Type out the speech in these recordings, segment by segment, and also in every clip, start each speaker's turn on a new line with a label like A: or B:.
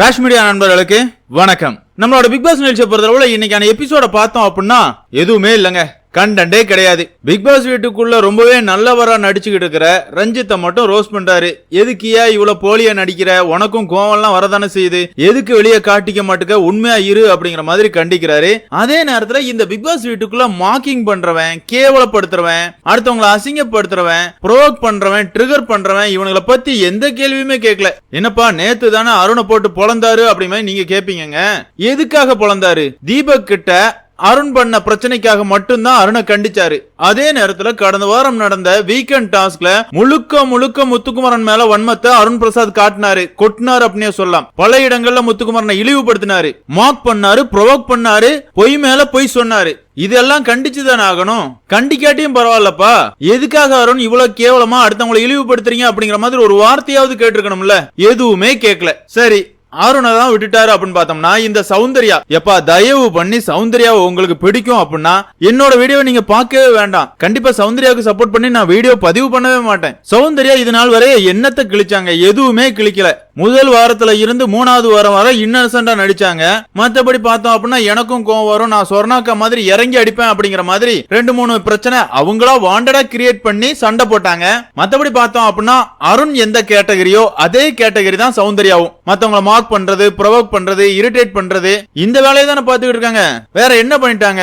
A: Rash media நண்பர்களுக்கு வணக்கம். நம்மளோட பிக் பாஸ் நிகழ்ச்சியை பொறுத்தளவுல இன்னைக்கான எபிசோட பார்த்தோம் அப்படின்னா எதுவுமே இல்லைங்க. கண்டே கிடையாது. பிக் பாஸ் வீட்டுக்குள்ள ரொம்பவே நல்லவரா நடிச்சுக்கிட்டு இருக்கிற ரஞ்சித்தை மட்டும் ரோஸ் பண்றாரு. எதுக்கியா இவ்வளவு போலியா நடிக்கிற? உனக்கும் கோவம்லாம் வரதானே செய்யுது? எதுக்கு வெளியே காட்டிக்க மாட்டுக்க? உண்மையா இரு அப்படிங்கிற மாதிரி கண்டிக்கிறாரு. அதே நேரத்துல இந்த பிக் பாஸ் வீட்டுக்குள்ள மாக்கிங் பண்றவன் கேவலப்படுத்துறவன் அடுத்தவங்களை அசிங்கப்படுத்துறவன் ப்ரோவோக் பண்றவன் ட்ரிகர் பண்றவன் இவனுங்களை பத்தி எந்த கேள்வியுமே கேட்கல. என்னப்பா நேத்து தானே அருணை போட்டு பொழந்தாரு அப்படி நீங்க கேப்பீங்க எதுக்காக பொழந்தாரு? தீபக் கிட்ட அருண் பண்ண பிரச்சனைக்காக மட்டும்தான் அருணை கண்டிச்சாரு. அதே நேரத்துல கடந்த வாரம் நடந்த வீக்கெண்ட் டாஸ்க்ல முழுக்க முழுக்க முத்துக்குமரன் மேல வன்மத்தை அருண் பிரசாத் காட்டினாரு. கொட்டினாரு அப்படின்னே சொல்லலாம். பல இடங்கள்ல முத்துக்குமரனை இழிவுபடுத்தினாரு. மாக் பண்ணாரு ப்ரொவோக் பண்ணாரு பொய் மேல பொய் சொன்னாரு. இதெல்லாம் கண்டிச்சு தானே ஆகணும்? கண்டிக்காட்டியும் பரவாயில்லப்பா. எதுக்காக அருண் இவ்வளவு கேவலமா அடுத்தவங்களை இழிவுபடுத்துறீங்க அப்படிங்கிற மாதிரி ஒரு வார்த்தையாவது கேட்டிருக்கணும்ல? எதுவுமே கேட்கல சரி அருணை தான் விட்டுட்டாரு அப்படின்னு பார்த்தோம்னா இந்த சௌந்தர்யா எப்பா தயவு பண்ணி சௌந்தர்யாவை உங்களுக்கு பிடிக்கும் அப்படின்னா என்னோட வீடியோ நீங்க பார்க்கவே வேண்டாம். கண்டிப்பா சௌந்தர்யாவுக்கு சப்போர்ட் பண்ணி நான் வீடியோ பதிவு பண்ணவே மாட்டேன். சௌந்தர்யா இது நாள் வரை என்னத்தை கிழிச்சாங்க? எதுவுமே கிழிக்கல. முதல் வாரத்துல இருந்து மூணாவது வாரம் வரை இன்னசென்டா நடிச்சாங்க. மத்தபடி பார்த்தோம் அப்படின்னா எனக்கும் கோவம் வரும். நான் சொர்ணாக்கா மாதிரி இறங்கி அடிப்பேன் அப்படிங்கிற மாதிரி ரெண்டு மூணு பிரச்சனை அவங்களா வாண்டடா கிரியேட் பண்ணி சண்டை போட்டாங்க. மத்தபடி பார்த்தோம் அப்படின்னா அருண் எந்த கேட்டகரியோ அதே கேட்டகரி தான் சௌந்தர்யாவும். மத்தவங்களை மார்க் பண்றது ப்ரொவோக் பண்றது இரிட்டேட் பண்றது இந்த வேலையை தானே பார்த்துக்கிட்டு இருக்காங்க. வேற என்ன பண்ணிட்டாங்க?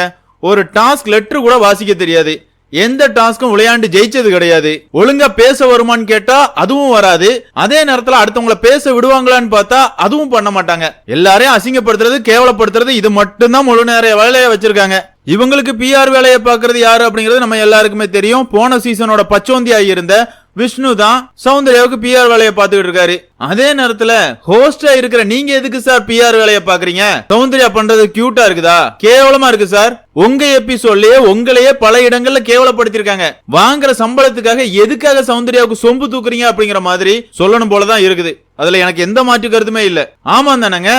A: ஒரு டாஸ்க் லெட்டர் கூட வாசிக்க தெரியாது. எந்த டாஸ்க்கும் விளையாண்டு ஜெயிச்சது கிடையாது. ஒழுங்கா பேச வருமான்னு கேட்டா அதுவும் வராது. அதே நேரத்துல அடுத்தவங்கள பேச விடுவாங்களான்னு பார்த்தா அதுவும் பண்ண மாட்டாங்க. எல்லாரையும் அசிங்கப்படுத்துறது கேவலப்படுத்துறது இது மட்டும்தான் முழு நேர வேலையை வச்சிருக்காங்க. இவங்களுக்கு பிஆர் வேலையை பாக்குறது யாரு அப்படிங்கிறது நம்ம எல்லாருக்குமே தெரியும். போன சீசனோட பச்சோந்தியா இருந்த விஷ்ணு தான் சௌந்தர்யாவுக்கு பிஆர் வேலையை பார்த்துக்கிட்டு இருக்காரு. அதே நேரத்துல ஹோஸ்டா இருக்கிற நீங்க எதுக்கு சார் பிஆர் வேலையை பாக்குறீங்க சௌந்தர்யா பண்றது கியூட்டா இருக்குதா? கேவலமா இருக்கு சார் உங்க எபிசோட்லயே உங்களையே பல இடங்கள்ல கேவலப்படுத்திருக்காங்க வாங்குற சம்பளத்துக்காக எதுக்காக சௌந்தர்யாவுக்கு சொம்பு தூக்குறீங்க அப்படிங்கிற மாதிரி சொல்லணும் போலதான் இருக்குது. அதுல எனக்கு எந்த மாற்று கருத்துமே இல்ல. ஆமா தானேங்க?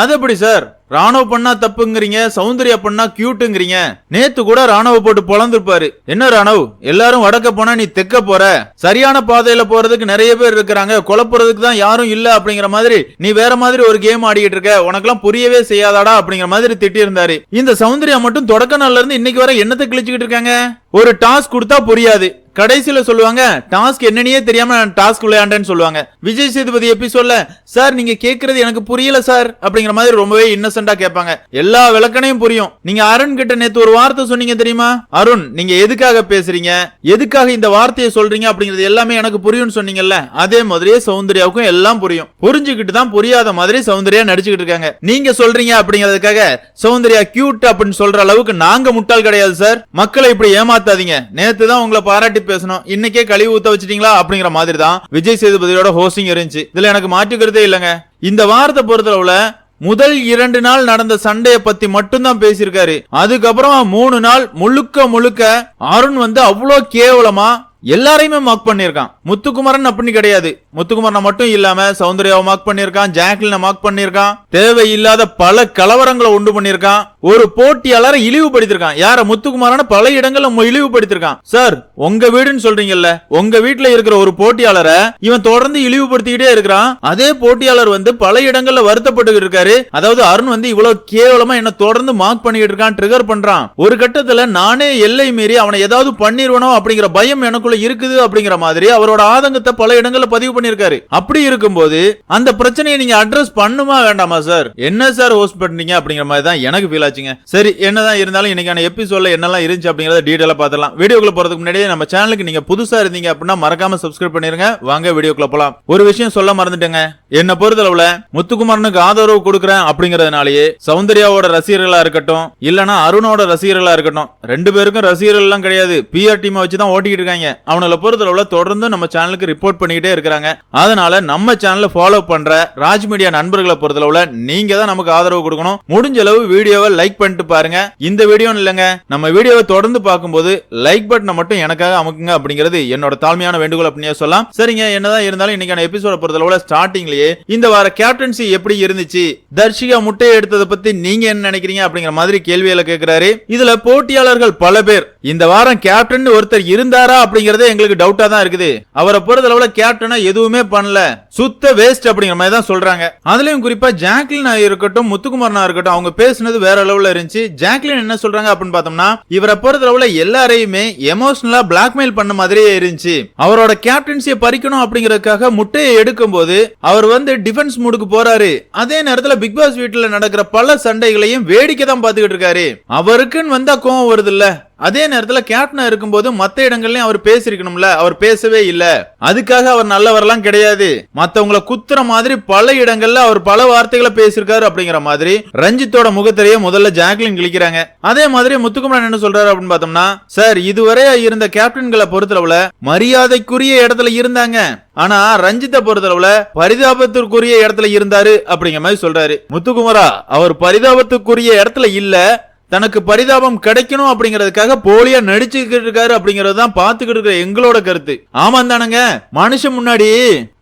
A: அது எப்படி சார்? ராணுவ பண்ணா தப்புங்கிறீங்க சௌந்தர்யா பண்ணா கியூட்டுங்கிறீங்க நேத்து கூட ராணுவ போட்டு பொழந்திருப்பாரு. என்ன ராணுவ்? எல்லாரும் வடக்க போனா நீ தெக்க போற? சரியான பாதையில போறதுக்கு நிறைய பேர் இருக்கிறாங்க. குழப்புறதுக்கு தான் யாரும் இல்ல அப்படிங்கிற மாதிரி நீ வேற மாதிரி ஒரு கேம் ஆடிக்கிட்டு இருக்க. உனக்கெல்லாம் புரியவே செய்யாதாடா அப்படிங்கிற மாதிரி திட்டி இருந்தாரு இந்த சௌந்தர்யா மட்டும் தொடக்க நாள்ல இருந்து இன்னைக்கு வரை என்னத்தை கிழிச்சுக்கிட்டு இருக்காங்க? ஒரு டாஸ்க் கொடுத்தா புரியாது. கடைசியில சொல்லுவாங்க டாஸ்க் என்னன்னே தெரியாம நான் டாஸ்க் விளையாண்டேன்னு சொல்லுவாங்க. விஜய் சேதுபதி எபிசோட்ல சார் நீங்க கேக்குறது எனக்கு புரியல சார். அப்படிங்கிற மாதிரி ரொம்பவே இன்னசென்டா கேட்பாங்க. எல்லா விளக்கனையும் புரியும். நீங்க அருண் கிட்ட நேத்து ஒரு வார்த்தை சொன்னீங்க தெரியுமா? அருண் நீங்க எதுக்காக பேசுறீங்க? எதுக்காக இந்த வார்த்தையை சொல்றீங்க? அப்படிங்கிறது எல்லாமே எனக்கு புரியும்னு சொன்னீங்கல்ல அதே மாதிரியே சௌந்தர்யாவுக்கும் எல்லாம் புரியும். புரிஞ்சுக்கிட்டு தான் புரியாத மாதிரி சௌந்தர்யா நடிச்சுக்கிட்டு இருக்காங்க. நீங்க சொல்றீங்க அப்படிங்கிறதுக்காக சௌந்தர்யா கியூட் அப்படின்னு சொல்ற அளவுக்கு நாங்க முட்டாள் கிடையாது சார். மக்களை இப்படி ஏமாத்தாதீங்க. நேத்து தான் உங்களை பாராட்டி பேசணும். இன்னைக்கே கழிவு ஊத்த வச்சிட்டீங்களா? அப்படிங்கிற மாதிரி தான் விஜய் சேதுபதியோட ஹோஸ்டிங் இருந்துச்சு. இதுல எனக்கு மாற்றுக்கிறதே இல்லைங்க. இந்த வாரத்தை பொறுத்தளவுல முதல் இரண்டு நாள் நடந்த சண்டைய பத்தி மட்டும்தான் பேசியிருக்காரு. அதுக்கப்புறம் மூணு நாள் முழுக்க முழுக்க அருண் வந்து அவ்வளோ கேவலமா எல்லாரையுமே மார்க் பண்ணியிருக்கான். முத்துக்குமரன் அப்படி கிடையாது. முத்துக்குமரனை மட்டும் இல்லாம சௌந்தர்யாவை மார்க் பண்ணியிருக்கான் ஜாக்லினை மார்க் பண்ணியிருக்கான் தேவையில்லாத பல கலவரங்களை உண்டு பண்ணியிருக்கான் ஒரு போட்டியாளரை இழிவுபடுத்திருக்கான் யார? முத்துக்குமாரான பல இடங்கள்ல இழிவுபடுத்திருக்கான் சார் உங்க வீடுன்னு சொல்றீங்கல்ல உங்க வீட்டுல இருக்கிற ஒரு போட்டியாளரை இவன் தொடர்ந்து இழிவுபடுத்திக்கிட்டே இருக்கிறான். அதே போட்டியாளர் வந்து பல இடங்கள்ல வருத்தப்பட்டு இருக்காரு. அதாவது அருண் வந்து இவ்வளவு கேவலமா என்ன தொடர்ந்து மார்க் பண்ணிக்கிட்டு இருக்கான் ட்ரிகர் பண்றான். ஒரு கட்டத்துல நானே எல்லை மீறி அவனை ஏதாவது பண்ணிருவனோ அப்படிங்கிற பயம் எனக்கு அவருக்குள்ள இருக்குது அப்படிங்கிற மாதிரி அவரோட ஆதங்கத்தை பல இடங்கள்ல பதிவு பண்ணிருக்காரு அப்படி இருக்கும்போது அந்த பிரச்சனையை நீங்க அட்ரஸ் பண்ணுமா வேண்டாமா சார் என்ன சார் ஹோஸ்ட் பண்ணீங்க அப்படிங்கிற மாதிரி தான் எனக்கு ஃபீல் ஆச்சுங்க. சரி என்னதான் இருந்தாலும் இன்னைக்கான எபிசோட்ல என்னெல்லாம் இருந்துச்சு அப்படிங்கறத டீடைலா பார்த்துலாம் வீடியோக்குள்ள போறதுக்கு முன்னாடியே நம்ம சேனலுக்கு நீங்க புதுசா இருந்தீங்க அப்படின்னா மறக்காம சப்ஸ்கிரைப் பண்ணிருங்க. வாங்க வீடியோக்குள்ள போலாம். ஒரு விஷயம் சொல்ல மறந்துட்டேங்க. என்ன பொறுத்தளவுல முத்துக்குமாரனுக்கு ஆதரவு கொடுக்குறேன் அப்படிங்கறதுனாலயே சௌந்தர்யாவோட ரசிகர்களா இருக்கட்டும் இல்லனா அருணோட ரசிகர்களா இருக்கட்டும் ரெண்டு பேருக்கும் ரசிகர்கள் எல்லாம் கிடையாது. பிஆர் டீமை வச்சு தான் ஓட்டிக்கிட்டு இருக்காங்க. அவங்கள பொறுத்தளவுல தொடர்ந்து நம்ம சேனலுக்கு ரிப்போர்ட் பண்ணிக்கிட்டே இருக்கிறாங்க. அதனால நம்ம சேனலை ஃபாலோ பண்ற ராஜ் மீடியா நண்பர்களை பொறுத்தளவுல நீங்க தான் நமக்கு ஆதரவு கொடுக்கணும். முடிஞ்ச அளவு வீடியோவை லைக் பண்ணிட்டு பாருங்க. இந்த வீடியோ இல்லைங்க. நம்ம வீடியோவை தொடர்ந்து பார்க்கும்போது லைக் பட்டனை மட்டும் எனக்காக அமுக்குங்க அப்படிங்கிறது என்னோட தாழ்மையான வேண்டுகோள் அப்படின்னே சொல்லலாம். சரிங்க என்னதான் இருந்தாலும் இன்னைக்கான எபிசோட பொறுத்தளவுல ஸ்டார்டிங்லயே இந்த வார கேப்டன்சி எப்படி இருந்துச்சு? தர்ஷிகா முட்டையை எடுத்ததை பத்தி நீங்க என்ன நினைக்கிறீங்க அப்படிங்கிற மாதிரி கேள்வியில கேட்கிறாரு இதுல போட்டியாளர்கள் பல பேர். இந்த வாரம் கேப்டன் ஒருத்தர் இருந்தாரா அப்படிங்கறதே எங்களுக்கு டவுட்டா தான் இருக்குது. அவரை பொறுத்தளவுல கேப்டனா எதுவுமே பண்ணல. சுத்த வேஸ்ட் அப்படிங்கிற மாதிரி தான் சொல்றாங்க. அதுலயும் குறிப்பா ஜாக்லின் இருக்கட்டும் முத்துக்குமாரனா இருக்கட்டும் அவங்க பேசுனது வேற லெவல்ல இருந்துச்சு. ஜாக்லின் என்ன சொல்றாங்க அப்படின்னு பார்த்தோம்னா இவரை பொறுத்தளவுல எல்லாரையுமே எமோஷனலா பிளாக்மெயில் பண்ண மாதிரியே இருந்துச்சு. அவரோட கேப்டன்சியை பறிக்கணும் அப்படிங்கறதுக்காக முட்டையை எடுக்கும் போது அவர் வந்து டிஃபென்ஸ் மூடுக்கு போறாரு. அதே நேரத்துல பிக் பாஸ் வீட்டுல நடக்கிற பல சண்டைகளையும் வேடிக்கை தான் பாத்துக்கிட்டு இருக்காரு. அவருக்குன்னு வந்தா கோவம் வருது இல்ல அதே நேரத்தில் கேப்டனா இருக்கும்போது மற்ற இடங்கள்லயும் அவர் பேசியிருக்கணும்ல. அவர் பேசவே இல்லை. அதுக்காக அவர் நல்லவரெல்லாம் கிடையாது. மற்றவங்கள குத்துற மாதிரி பல இடங்கள்ல அவர் பல வார்த்தைகளை பேசியிருக்காரு அப்படிங்கிற மாதிரி ரஞ்சித்தோட முகத்திலேயே முதல்ல ஜாக்லின் கிழிக்கிறாங்க. அதே மாதிரி முத்துக்குமரன் என்ன சொல்றாரு அப்படின்னு பார்த்தோம்னா சார் இதுவரை இருந்த கேப்டன்களை பொறுத்தளவுல மரியாதைக்குரிய இடத்துல இருந்தாங்க. ஆனா ரஞ்சித்தை பொறுத்தளவுல பரிதாபத்திற்குரிய இடத்துல இருந்தாரு. அப்படிங்கிற மாதிரி சொல்றாரு. முத்துக்குமரா அவர் பரிதாபத்துக்குரிய இடத்துல இல்ல. தனக்கு பரிதாபம் கிடைக்கணும் அப்படிங்கறதுக்காக போலியா நடிச்சுக்கிட்டு இருக்காரு அப்படிங்கறது தான் பாத்துக்கிட்டு இருக்கிற எங்களோட கருத்து. ஆமாம் தானங்க மனுஷன் முன்னாடி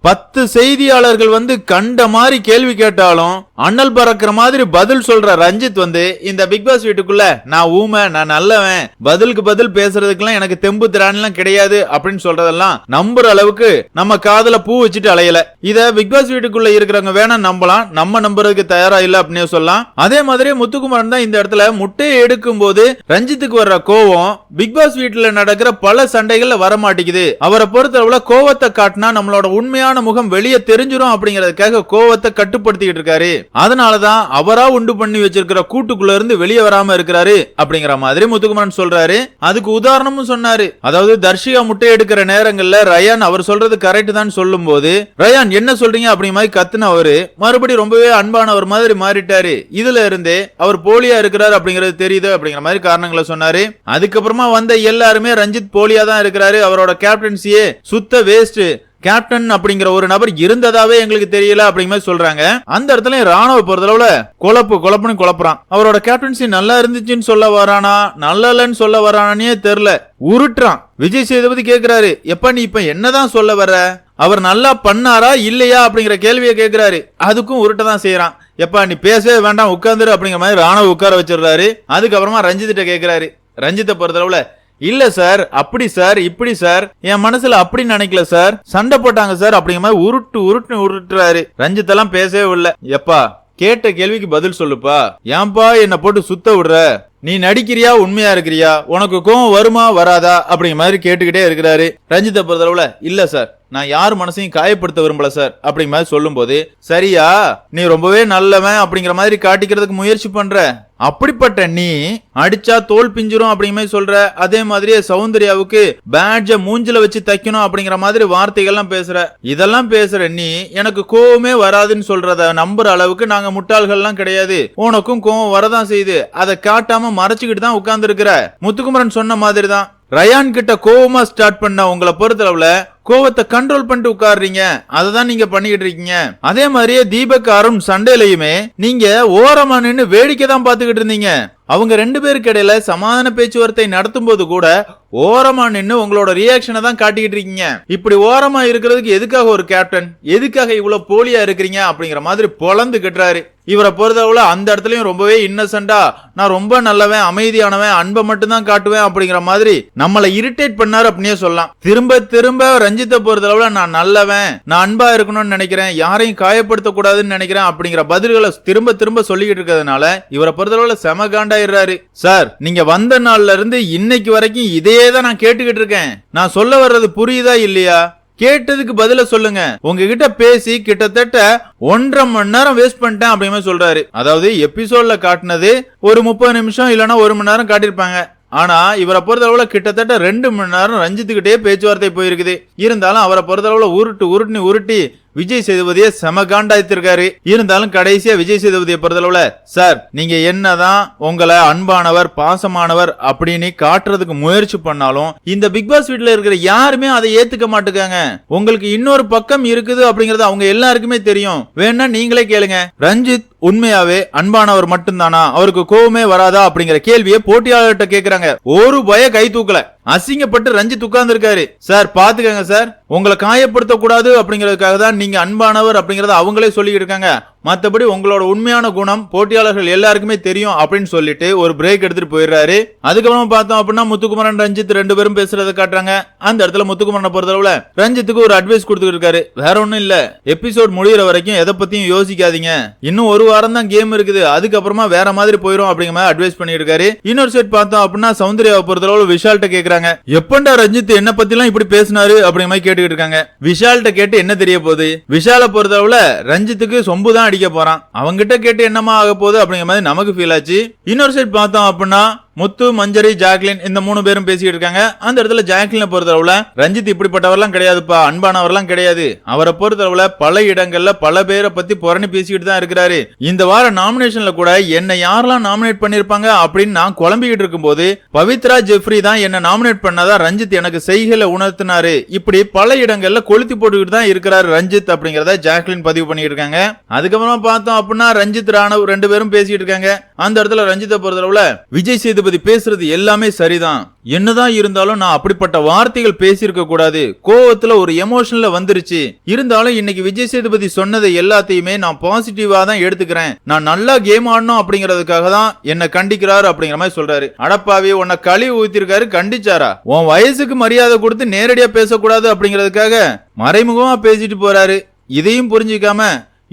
A: பத்து செய்தியாளர்கள் வந்து கண்ட மாதிரி கேள்வி கேட்டாலும் அண்ணல் பறக்கிற மாதிரி பதில் சொல்ற ரஞ்சித் வந்து இந்த பிக் பாஸ் வீட்டுக்குள்ள நான் ஊமை நான் நல்லவன் பதிலுக்கு பதில் பேசுறதுக்கெல்லாம் எனக்கு தெம்பு திரான்லாம் கிடையாது அப்படின்னு சொல்றதெல்லாம் நம்புற அளவுக்கு நம்ம காதல பூ வச்சுட்டு அலையல. இத பிக் பாஸ் வீட்டுக்குள்ள இருக்கிறவங்க வேணா நம்பலாம் நம்ம நம்புறதுக்கு தயாரா இல்ல அப்படின்னு சொல்லலாம். அதே மாதிரி முத்துக்குமாரன் தான் இந்த இடத்துல முட்டையை எடுக்கும் போது ரஞ்சித்துக்கு வர்ற கோவம் பிக் பாஸ் வீட்டுல நடக்கிற பல சண்டைகள்ல வர மாட்டேங்குது அவரை பொறுத்தளவுல கோவத்தை காட்டினா நம்மளோட உண்மையான முகம் வெளியே தெரிஞ்சிரும் அப்படிங்கறதுக்காக கோவத்தை கட்டுப்படுத்திக்கிட்டு இருக்காரு. அதனாலதான் அவரா உண்டு பண்ணி வச்சிருக்கிற கூட்டுக்குள்ள இருந்து வெளியே வராம இருக்கிறாரு அப்படிங்கிற மாதிரி முத்துக்குமரன் சொல்றாரு. அதுக்கு உதாரணமும் சொன்னாரு. அதாவது தர்ஷிகா முட்டை எடுக்கிற நேரங்கள்ல ரயான் அவர் சொல்றது கரெக்ட் தான் சொல்லும் போது ரயான் என்ன சொல்றீங்க? அப்படிங்க மாதிரி கத்துன அவரு. மறுபடியும் ரொம்பவே அன்பானவர் மாதிரி மாறிட்டாரு. இதுல இருந்தே அவர் போலியா இருக்கிறாரு அப்படிங்கறது தெரியுது அப்படிங்கிற மாதிரி காரணங்களை சொன்னாரு. அதுக்கப்புறமா வந்த எல்லாருமே ரஞ்சித் போலியா தான் இருக்கிறாரு. அவரோட கேப்டன்சியே சுத்த வேஸ்ட் கேப்டன் அப்படிங்கிற ஒரு நபர் இருந்ததாவே எங்களுக்கு தெரியல அப்படிங்கிற மாதிரி சொல்றாங்க. அந்த இடத்துல ராணுவ பொறுத்தளவுல குழப்பு குழப்புன்னு குழப்புறான். அவரோட கேப்டன்சி நல்லா இருந்துச்சுன்னு சொல்ல வரானா நல்லலன்னு சொல்ல வரானே தெரியல. உருட்டுறான். விஜய் சேதுபதி கேக்குறாரு எப்ப நீ இப்ப என்னதான் சொல்ல வர்ற அவர் நல்லா பண்ணாரா இல்லையா? அப்படிங்கிற கேள்வியை கேக்குறாரு. அதுக்கும் உருட்ட தான் செய்யறான் எப்பா நீ பேசவே வேண்டாம் உட்காந்துரு அப்படிங்கிற மாதிரி ராணுவ உட்கார வச்சிடுறாரு. அதுக்கப்புறமா ரஞ்சித்திட்ட கேட்கிறாரு ரஞ்சித்தை பொறுத்தளவுல இல்ல சார். அப்படி சார். இப்படி சார். என் மனசுல அப்படி நினைக்கல சார். சண்டை போட்டாங்க சார். அப்படிங்கிற மாதிரி உருட்டு உருட்டு உருட்டுறாரு. ரஞ்சித் எல்லாம் பேசவே இல்ல எப்பா கேட்ட கேள்விக்கு பதில் சொல்லுப்பா. ஏன்பா என்ன போட்டு சுத்த விடுற? நீ நடிக்கிறியா உண்மையா இருக்கிறியா? உனக்கு கோவம் வருமா வராதா? அப்படிங்கிற மாதிரி கேட்டுக்கிட்டே இருக்கிறாரு. ரஞ்சித்தை பொறுத்தளவுல இல்ல சார். நான் யார் மனசையும் காயப்படுத்த விரும்பல சார். அப்படிங்கிற மாதிரி சொல்லும்போது சரியா நீ ரொம்பவே நல்லவன் அப்படிங்கிற மாதிரி காட்டிக்கிறதுக்கு முயற்சி பண்ற. அப்படிப்பட்ட நீ அடிச்சா தோல் பிஞ்சிரும் அப்படிங்கிற மாதிரி சொல்ற அதே மாதிரியே சௌந்தர்யாவுக்கு பேட்ஜ மூஞ்சில வச்சு தைக்கணும் அப்படிங்கிற மாதிரி வார்த்தைகள்லாம் பேசுற. இதெல்லாம் பேசுற நீ எனக்கு கோவமே வராதுன்னு சொல்றத நம்புற அளவுக்கு நாங்க முட்டாள்கள்லாம் கிடையாது. உனக்கும் கோவம் வரதான் செய்யுது. அதை காட்டாம மறைச்சுக்கிட்டு தான் உட்கார்ந்து இருக்கிற முத்துக்குமரன் சொன்ன மாதிரி தான் ரயான் கிட்ட கோவமா ஸ்டார்ட் பண்ண உங்களை பொறுத்தளவுல கோவத்தை கண்ட்ரோல் பண்ணிட்டு உட்காடுறீங்க அதை தான் நீங்க பண்ணிக்கிட்டு இருக்கீங்க. அதே மாதிரியே தீபக் அருண் சண்டையிலையுமே நீங்க ஓரமா நின்று வேடிக்கை தான் பாத்துக்கிட்டு இருந்தீங்க. அவங்க ரெண்டு பேருக்கு இடையில சமாதான பேச்சுவார்த்தை நடத்தும் போது கூட ஓரமா நின்று உங்களோட ரியாக்ஷனை தான் காட்டிக்கிட்டு இருக்கீங்க. இப்படி ஓரமா இருக்கிறதுக்கு எதுக்காக ஒரு கேப்டன் எதுக்காக இவ்வளவு போலியா இருக்கிறீங்க? அப்படிங்கிற மாதிரி பொழந்து கட்டுறாரு. இவரை பொறுத்தளவுல அந்த இடத்துலயும் ரொம்பவே இன்னசென்டா நான் ரொம்ப நல்லவன் அமைதியானவன் அன்பை மட்டும் தான் காட்டுவேன் அப்படிங்கிற மாதிரி நம்மளை இரிட்டேட் பண்ணாரு அப்படின்னே சொல்லலாம். திரும்ப திரும்ப ரஞ்சித்தை பொறுத்தளவுல நான் நல்லவன் நான் அன்பா இருக்கணும்னு நினைக்கிறேன் யாரையும் காயப்படுத்த கூடாதுன்னு நினைக்கிறேன் அப்படிங்கிற பதில்களை திரும்ப திரும்ப சொல்லிக்கிட்டு இருக்கிறதுனால இவரை பொறுத்தளவுல செம காண்டாயிடுறாரு. சார் நீங்க வந்த நாள்ல இருந்து இன்னைக்கு வரைக்கும் இதே தான் நான் கேட்டுக்கிட்டு இருக்கேன். நான் சொல்ல வர்றது புரியுதா இல்லையா? கேட்டதுக்கு பதில சொல்லுங்க. உங்ககிட்ட பேசி கிட்டத்தட்ட ஒன்றரை மணி நேரம் வேஸ்ட் பண்ணிட்டேன் அப்படின்னு சொல்றாரு. அதாவது எபிசோட்ல காட்டுனது ஒரு முப்பது நிமிஷம் இல்லைன்னா ஒரு மணி நேரம் காட்டியிருப்பாங்க. ஆனா இவரை பொறுத்தளவுல கிட்டத்தட்ட ரெண்டு மணி நேரம் ரஞ்சித்துக்கிட்டே பேச்சுவார்த்தை போயிருக்குது. இருந்தாலும் அவரை பொறுத்தளவுல உருட்டு உருட்டுன்னு உருட்டி விஜய் சேதுபதியை செம காண்டாய்த்திருக்காரு. இருந்தாலும் கடைசியா விஜய் சேதுபதியை பொறுத்தளவுல சார் நீங்க என்னதான் உங்களை அன்பானவர் பாசமானவர் அப்படின்னு காட்டுறதுக்கு முயற்சி பண்ணாலும் இந்த பிக் பாஸ் வீட்டுல இருக்கிற யாருமே அதை ஏத்துக்க மாட்டுக்காங்க உங்களுக்கு இன்னொரு பக்கம் இருக்குது அப்படிங்கறது அவங்க எல்லாருக்குமே தெரியும். வேணா நீங்களே கேளுங்க. ரஞ்சித் உண்மையாவே அன்பானவர் மட்டும்தானா? அவருக்கு கோவமே வராதா? அப்படிங்கிற கேள்வியை போட்டியாளர்கிட்ட கேக்குறாங்க. ஒரு பய கை தூக்கல. அசிங்கப்பட்டு ரஞ்சித் உட்கார்ந்து இருக்காரு சார் பாத்துக்கங்க சார். உங்களை காயப்படுத்த கூடாது அப்படிங்கிறதுக்காக தான் நீங்க அன்பானவர் அப்படிங்கறத அவங்களே சொல்லிட்டு இருக்காங்க. மற்றபடி உங்களோட உண்மையான குணம் போட்டியாளர்கள் எல்லாருக்குமே தெரியும் அப்படின்னு சொல்லிட்டு ஒரு பிரேக் எடுத்துட்டு போயிடுறாரு. அதுக்கப்புறம் பார்த்தோம் அப்படின்னா முத்துக்குமரன் ரஞ்சித் ரெண்டு பேரும் பேசுறத காட்டுறாங்க. அந்த இடத்துல முத்துக்குமரனை பொறுத்தளவுல ரஞ்சித்துக்கு ஒரு அட்வைஸ் கொடுத்துட்டு இருக்காரு. வேற ஒண்ணும் இல்ல. எபிசோட் முடிகிற வரைக்கும் எதை பத்தியும் யோசிக்காதீங்க. இன்னும் ஒரு வாரம் தான் கேம் இருக்குது. அதுக்கப்புறமா வேற மாதிரி போயிடும் அப்படிங்கிற மாதிரி அட்வைஸ் பண்ணிருக்காரு இன்னொரு செட் பார்த்தோம் அப்படின்னா சௌந்தர்யாவை பொறுத்தளவு விஷால்ட்ட கேக்குறாங்க. எப்பண்டா ரஞ்சித் என்ன பத்தி எல்லாம் இப்படி பேசினாரு அப்படிங்கிற மாதிரி கேட்டுக்கிட்டு இருக்காங்க. விஷால்ட்ட கேட்டு என்ன தெரிய போகுது? விஷால பொறுத்தளவுல ரஞ்சித்துக்கு சொம்பு தான் அடிக்க போறான். அவங்கிட்ட கேட்டு என்னமா ஆக போகுது அப்படிங்கிற மாதிரி நமக்கு ஃபீல் ஆச்சு. இன்னொரு சைட் பார்த்தோம் அப்படின்னா முத்து மஞ்சரி ஜாக்லின் இந்த மூணு பேரும் பேசிட்டு இருக்காங்க. அந்த இடத்துல ஜாக்லினை பொறுத்தளவுல ரஞ்சித் இப்படிப்பட்டவர்லாம் கிடையாதுப்பா. அன்பானவர்லாம் கிடையாது. அவரை பொறுத்தளவுல பல இடங்கள்ல பல பேரை பத்தி புரணி பேசிக்கிட்டு தான் இருக்கிறாரு. இந்த வார நாமினேஷன்ல கூட என்ன யாரெல்லாம் நாமினேட் பண்ணிருப்பாங்க அப்படின்னு நான் குழம்பிக்கிட்டு இருக்கும்போது பவித்ரா ஜெஃப்ரி தான் என்ன நாமினேட் பண்ணாதான் ரஞ்சித் எனக்கு செய்கையில உணர்த்தினாரு. இப்படி பல இடங்கள்ல கொளுத்தி போட்டுக்கிட்டு தான் இருக்கிறாரு ரஞ்சித் அப்படிங்கறத ஜாக்லின் பதிவு பண்ணிட்டு இருக்காங்க. அதுக்கப்புறமா பார்த்தோம் அப்படின்னா ரஞ்சித் ராணவ் ரெண்டு பேரும் பேசிட்டு இருக்காங்க. அந்த இடத்துல ரஞ்சித்தை பொறுத்தளவுல விஜய் சேதுபதி பேசுறது எல்லாமே சரிதான். என்னதான் இருந்தாலும் நான் அப்படிப்பட்ட வார்த்தைகள் பேசியிருக்க கூடாது. கோவத்துல ஒரு எமோஷன்ல வந்துருச்சு. இருந்தாலும் இன்னைக்கு விஜய் சேதுபதி சொன்னதை எல்லாத்தையுமே நான் பாசிட்டிவா தான் எடுத்துக்கிறேன். நான் நல்லா கேம் ஆடணும் அப்படிங்கறதுக்காக தான் என்ன கண்டிக்கிறாரு அப்படிங்கிற மாதிரி சொல்றாரு. அடப்பாவி உன்னை களி ஊத்திருக்காரு கண்டிச்சாரா? உன் வயசுக்கு மரியாதை கொடுத்து நேரடியா பேசக்கூடாது அப்படிங்கறதுக்காக மறைமுகமா பேசிட்டு போறாரு. இதையும் புரிஞ்சுக்காம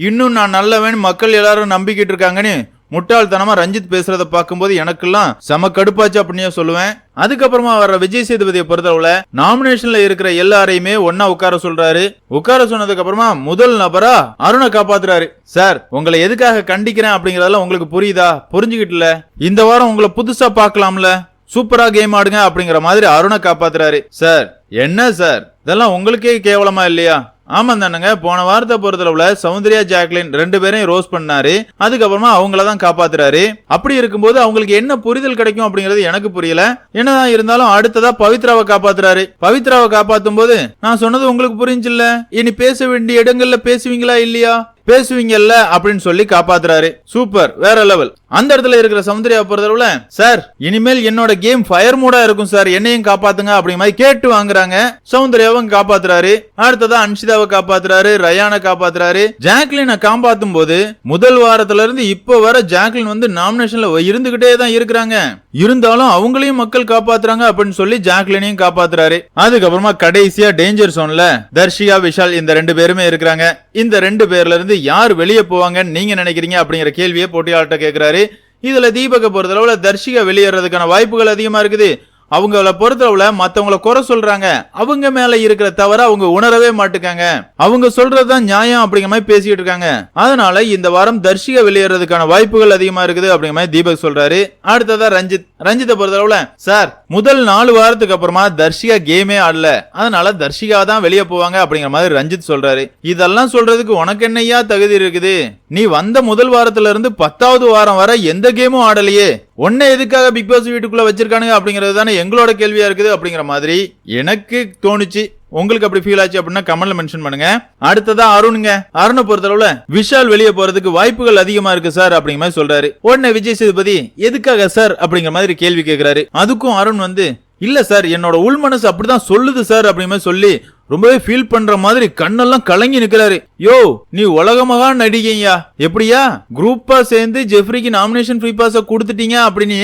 A: இன்னும் நான் நல்லவன் மக்கள் எல்லாரும் நம்பிக்கிட்டு இருக்காங்கன்னு முட்டாள்தனமா ரஞ்சித் பேசுறத பார்க்கும்போது எனக்கெல்லாம் செம கடுப்பாச்சு அப்படின்னு சொல்லுவேன். அதுக்கப்புறமா வர்ற விஜய் சேதுபதியை பொறுத்தளவுல நாமினேஷன்ல இருக்கிற எல்லாரையுமே ஒன்னா உட்கார சொல்றாரு. உட்கார சொன்னதுக்கு அப்புறமா முதல் நபரா அருணை காப்பாத்துறாரு. சார் உங்களை எதுக்காக கண்டிக்கிறேன் அப்படிங்கறதெல்லாம் உங்களுக்கு புரியுதா? புரிஞ்சுக்கிட்டுல. இந்த வாரம் உங்களை புதுசா பார்க்கலாம்ல. சூப்பரா கேம் ஆடுங்க அப்படிங்கிற மாதிரி அருணை காப்பாத்துறாரு. சார் என்ன சார்? இதெல்லாம் உங்களுக்கே கேவலமா இல்லையா? ஆமா தானுங்க போன வாரத்தை பொறுத்தளவுல சௌந்தர்யா ஜாக்லின் ரெண்டு பேரையும் ரோஸ் பண்ணாரு. அதுக்கப்புறமா அவங்கள தான் காப்பாத்துறாரு. அப்படி இருக்கும்போது அவங்களுக்கு என்ன புரிதல் கிடைக்கும் அப்படிங்கறது எனக்கு புரியல. என்னதான் இருந்தாலும் அடுத்ததா பவித்ராவை காப்பாத்துறாரு. பவித்ராவை காப்பாத்தும் போது நான் சொன்னது உங்களுக்கு புரிஞ்சில்ல? இனி பேச வேண்டிய இடங்கள்ல பேசுவீங்களா இல்லையா? பேசுவீங்கல்ல அப்படின்னு சொல்லி காப்பாத்துறாரு. சூப்பர் வேற லெவல். அந்த இடத்துல இருக்கிற சௌந்தர்யா பொறுத்தளவுல சார் இனிமேல் என்னோட கேம் ஃபயர் மூடா இருக்கும் சார். என்னையும் காப்பாத்துங்க அப்படிங்கிற மாதிரி கேட்டு வாங்குறாங்க. சௌந்தர்யாவும் காப்பாத்துறாரு. அடுத்ததா அன்ஷிதாவை காப்பாத்துறாரு. ரயானை காப்பாத்துறாரு. ஜாக்லினை காப்பாத்தும் போது முதல் வாரத்துல இருந்து இப்ப வர ஜாக்லின் வந்து நாமினேஷன்ல இருந்துகிட்டே தான் இருக்கிறாங்க. இருந்தாலும் அவங்களையும் மக்கள் காப்பாத்துறாங்க அப்படின்னு சொல்லி ஜாக்லினையும் காப்பாத்துறாரு. அதுக்கப்புறமா கடைசியா டேஞ்சர் சோன்ல தர்ஷிகா விஷால் இந்த ரெண்டு பேருமே இருக்கிறாங்க. இந்த ரெண்டு பேர்ல இருந்து யார் வெளியே போவாங்கன்னு நீங்க நினைக்கிறீங்க அப்படிங்கிற கேள்வியை போட்டியாளர்கிட்ட கேட்கிறாரு இதுல தீபக பொறுத்தளவுல தர்ஷிகா வெளியேறதுக்கான வாய்ப்புகள் அதிகமா இருக்குது. அவங்கள பொறுத்தளவுல மத்தவங்கள குறை சொல்றாங்க. அவங்க மேல இருக்கிற தவற அவங்க உணரவே மாட்டுக்காங்க. அவங்க சொல்றதுதான் நியாயம் அப்படிங்கிற மாதிரி பேசிட்டு இருக்காங்க. அதனால இந்த வாரம் தர்ஷிகா வெளியேறதுக்கான வாய்ப்புகள் அதிகமா இருக்குது அப்படிங்கிற மாதிரி தீபக் சொல்றாரு. அடுத்ததா ரஞ்சித். ரஞ்சித்தை பொறுத்தளவுல சார் முதல் நாலு வாரத்துக்கு அப்புறமா தர்ஷிகா கேமே ஆடல. அதனால தர்ஷிகா தான் வெளியே போவாங்க அப்படிங்கிற மாதிரி ரஞ்சித் சொல்றாரு. இதெல்லாம் சொல்றதுக்கு உனக்கு என்னையா தகுதி இருக்குது? நீ வந்த முதல் வாரத்துல இருந்து பத்தாவது வாரம் வர எந்த கேமும் ஆடலையே. உன்னை எதுக்காக பிக் பாஸ் வீட்டுக்குள்ள வச்சிருக்கானுங்க அப்படிங்கிறது தானே எங்களோட கேள்வியா இருக்குது அப்படிங்கிற மாதிரி எனக்கு தோணுச்சு. உங்களுக்கு அப்படி ஃபீல் ஆச்சு அப்படின்னா கமெண்ட்ல மென்ஷன் பண்ணுங்க. அடுத்ததா அருணுங்க. அருணை பொறுத்தளவுல விஷால் வெளியே போறதுக்கு வாய்ப்புகள் அதிகமா இருக்கு சார் அப்படிங்கிற மாதிரி சொல்றாரு. உடனே விஜய் சேதுபதி எதுக்காக சார்? அப்படிங்கிற மாதிரி கேள்வி கேட்கிறாரு அதுக்கும் அருண் வந்து இல்ல சார் என்னோட உள் மனசு அப்படிதான் சொல்லுது சார் அப்படிங்கிற மாதிரி சொல்லி ரொம்பவே ஃபீல் பண்ற மாதிரி கண்ணெல்லாம் கலங்கி நிக்கிறாரு. யோ நீ உலகமகா நடிகையா? எப்படியா? குரூப்பா சேர்ந்து ஜெஃப்ரிக்கு நாமினேஷன் ஃப்ரீ பாஸை கொடுத்துட்டீங்க அப்படின்னு